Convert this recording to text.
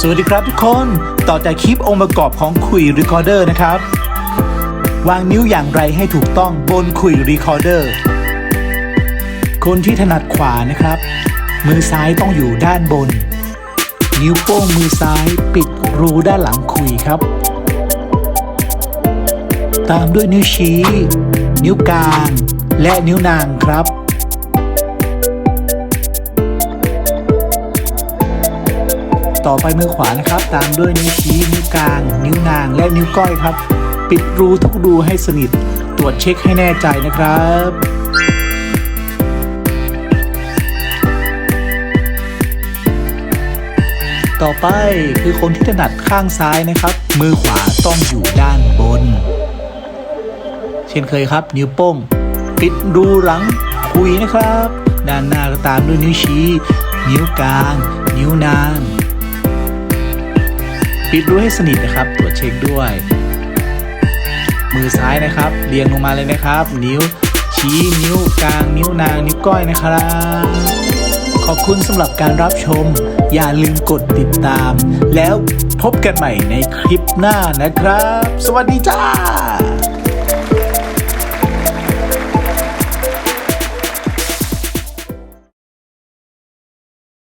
สวัสดีครับทุกคน ต่อจากคลิปองค์ประกอบของคุยรีคอร์เดอร์นะครับ วางนิ้วอย่างไรให้ถูกต้องบนคุยรีคอร์เดอร์ คนที่ถนัดขวานะครับ มือซ้ายต้องอยู่ด้านบน นิ้วโป้งมือซ้ายปิดรูด้านหลังคุยครับ ตามด้วยนิ้วชี้ นิ้วกลาง และนิ้วนางครับ ต่อไปมือขวานะครับ ตามด้วยนิ้วชี้นิ้วกลาง นิ้วนาง และนิ้วก้อยครับ ปิดรูทุกรูให้สนิท ตรวจเช็คให้แน่ใจนะครับต่อไปคือคนที่ถนัดข้างซ้ายนะครับ มือขวาต้องอยู่ด้านบน เช่นเคยครับ นิ้วโป้งปิดรูหลังคุยนะครับ ด้านหน้าก็ตามด้วยนิ้วชี้ นิ้วกลาง นิ้วนาง ปิดรูให้สนิทนะครับ ตรวจเช็คด้วย มือซ้ายนะครับ เรียงลงมาเลยนะครับ นิ้วชี้นิ้วกลาง นิ้วนางนิ้วก้อยนะครับ ขอบคุณสำหรับการรับชม อย่าลืมกดติดตาม แล้วพบกันใหม่ในคลิปหน้านะครับ สวัสดีจ้า